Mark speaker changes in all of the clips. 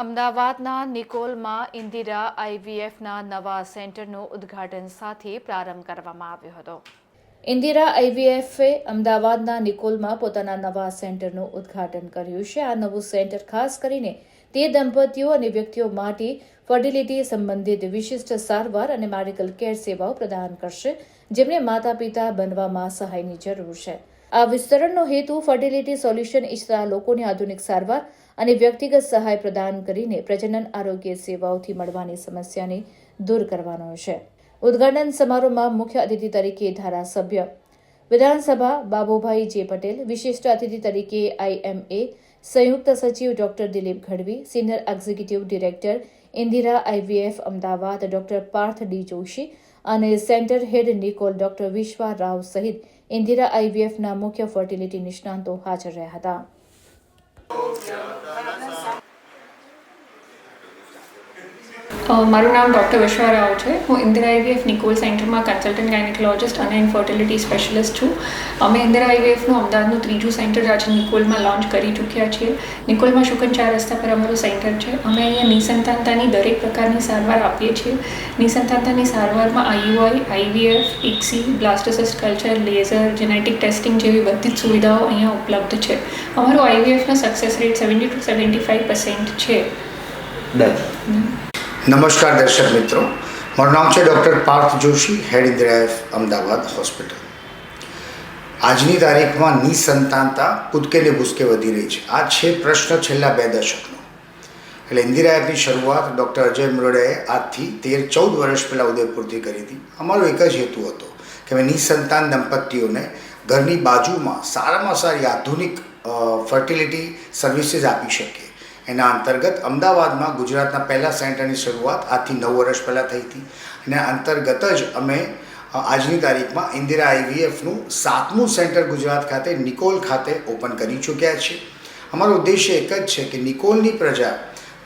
Speaker 1: અમદાવાદના નિકોલમાં ઇન્દિરા આઈવીએફના નવા સેન્ટરનું ઉદ્ઘાટન સાથે પ્રારંભ કરવામાં આવ્યો હતો. ઇન્દિરા આઈવીએફે અમદાવાદના નિકોલમાં પોતાના નવા સેન્ટરનું ઉદ્ઘાટન કર્યું છે. આ નવું સેન્ટર ખાસ કરીને તે દંપતીઓ અને વ્યક્તિઓ માટે ફર્ટિલિટી સંબંધિત વિશિષ્ટ સારવાર અને મેડિકલ કેર સેવાઓ પ્રદાન કરશે, જેમને માતા પિતા બનવામાં સહાયની જરૂર છે. આ વિસ્તરણનો હેતુ ફર્ટિલિટી સોલ્યુશન ઇચ્છતા લોકોને આધુનિક સારવાર અને વ્યક્તિગત સહાય પ્રદાન કરીને પ્રજનન આરોગ્ય સેવાઓથી મળવાની સમસ્યાને દૂર કરવાનો છે. ઉદઘાટન સમારોહમાં મુખ્ય અતિથિ તરીકે ધારાસભ્ય વિધાનસભા બાબુભાઈ જે પટેલ, વિશિષ્ટ અતિથિ તરીકે આઈએમએ સંયુક્ત સચિવ doctor Dilip Gadhvi, senior executive director Indira IVF Ahmedabad doctor Parth D Joshi અને centre head Nikol doctor Vishwa Rao સહિત ઇન્દિરા આઈવીએફના મુખ્ય ફર્ટિલિટી નિષ્ણાંતો હાજર રહ્યા હતા.
Speaker 2: મારું નામ ડૉક્ટર વિશ્વા રાવ છે. હું ઇન્દિરા આઈવીએફ નિકોલ સેન્ટરમાં કન્સલ્ટન્ટ ગાયનેકોલોજિસ્ટ અને ઇન્ફર્ટિલિટી સ્પેશિલિસ્ટ છું. અમે ઇન્દિરા આઈવીએફનું અમદાવાદનું ત્રીજું સેન્ટર આજે નિકોલમાં લોન્ચ કરી ચૂક્યા છીએ. નિકોલમાં શુકન ચાર રસ્તા પર અમારું સેન્ટર છે. અમે અહીંયા નિસંતાનતાની દરેક પ્રકારની સારવાર આપીએ છીએ. નિસંતાનતાની સારવારમાં IUI IVF ICSI, blastocyst culture, laser, genetic testing જેવી બધી જ સુવિધાઓ અહીંયા ઉપલબ્ધ છે. અમારું આઈવીએફનો success rate seventy two seventy five percent છે.
Speaker 3: નમસ્કાર દર્શક મિત્રો. મારું નામ છે doctor Parth Joshi, head Indira F Ahmedabad hospital. આજની તારીખમાં નિસંતાનતા કૂદકે ને ભૂસકે વધી રહી છે. આ છે પ્રશ્ન છેલ્લા બે દશકનો. એટલે ઇન્દિરા એપની શરૂઆત ડૉક્ટર અજય મુરડેએ આજથી તેર ચૌદ વર્ષ પહેલાં ઉદયપુરથી કરી હતી. અમારો એક જ હેતુ હતો કે અમે નિસંતાન દંપતીઓને ઘરની બાજુમાં સારામાં સારી આધુનિક ફર્ટિલિટી સર્વિસીસ આપી શકીએ. એના અંતર્ગત અમદાવાદમાં ગુજરાતના પહેલાં સેન્ટરની શરૂઆત આજથી નવ વર્ષ પહેલાં થઈ હતી. અને અંતર્ગત જ અમે આજની તારીખમાં ઇન્દિરા આઈવીએફનું સાતમું સેન્ટર ગુજરાત ખાતે નિકોલ ખાતે ઓપન કરી ચૂક્યા છે. અમારો ઉદ્દેશ્ય એક જ છે કે નિકોલની પ્રજા,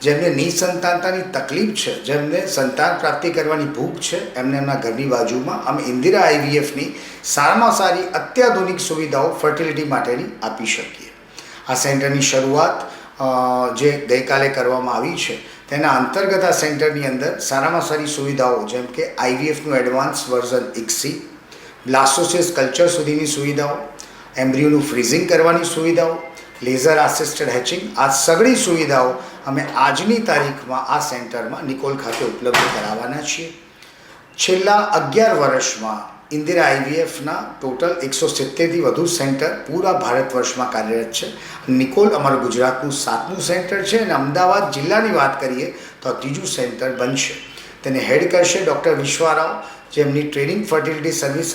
Speaker 3: જેમને નિસંતાનતાની તકલીફ છે, જેમને સંતાન પ્રાપ્તિ કરવાની ભૂખ છે, એમને એમના ઘરની બાજુમાં અમે ઇન્દિરા આઈવીએફની સારામાં સારી અત્યાધુનિક સુવિધાઓ ફર્ટિલિટી માટેની આપી શકીએ. આ સેન્ટરની શરૂઆત જે ગઈકાલે કરવામાં આવી છે, તેના અંતર્ગત આ સેન્ટરની અંદર સારામાં સારી સુવિધાઓ, જેમ કે આઈવીએફનું advance version ICSI blastocyst culture સુધીની સુવિધાઓ એમ્બ્રિયોનું ફ્રીઝિંગ કરવાની સુવિધાઓ, લેઝર આસિસ્ટેડ હેચિંગ, આ સગળી સુવિધાઓ અમે આજની તારીખમાં આ સેન્ટરમાં નિકોલ ખાતે ઉપલબ્ધ કરાવવાના છીએ. છેલ્લા અગિયાર વર્ષમાં ઇન્દિરા આઈવીએફના ટોટલ એકસો સિત્તેરથી વધુ સેન્ટર પૂરા ભારત વર્ષમાં કાર્યરત છે. નિકોલ અમારું ગુજરાતનું સાતમું સેન્ટર છે અને અમદાવાદ જિલ્લાની વાત કરીએ તો ત્રીજું સેન્ટર બનશે. તેને હેડ કરશે ડૉક્ટર વિશ્વારાવ જેમની ટ્રેનિંગ ફર્ટિલિટી સર્વિસ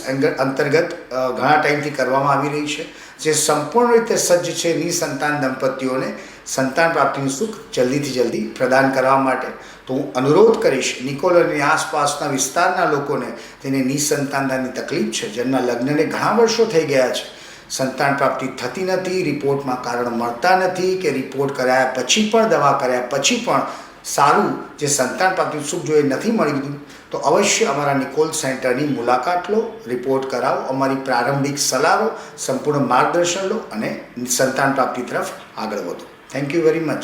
Speaker 3: અંતર્ગત ઘણા ટાઈમથી કરવામાં આવી રહી છે. જે સંપૂર્ણ રીતે સજ્જ છે, નિસંતાન દંપતીઓને સંતાન પ્રાપ્તિનું સુખ જલ્દીથી જલ્દી પ્રદાન કરવા માટે. તો હું અનુરોધ કરીશ નિકોલરની આસપાસના વિસ્તારના લોકોને તેને નિસંતાનતાની તકલીફ છે. જેમના લગ્નને ઘણા વર્ષો થઈ ગયા છે. સંતાન પ્રાપ્તિ થતી નથી, રિપોર્ટમાં કારણ મળતા નથી કે રિપોર્ટ કરાયા પછી પણ, દવા કર્યા પછી પણ સારું જે સંતાન પ્રાપ્તિ સુખ જો એ નથી મળી ગયું તો અવશ્ય અમારા નિકોલ સેન્ટરની મુલાકાત લો, રિપોર્ટ કરાવો, અમારી પ્રારંભિક સલાહ લો સંપૂર્ણ માર્ગદર્શન લો અને સંતાન પ્રાપ્તિ તરફ આગળ વધો. Thank you very much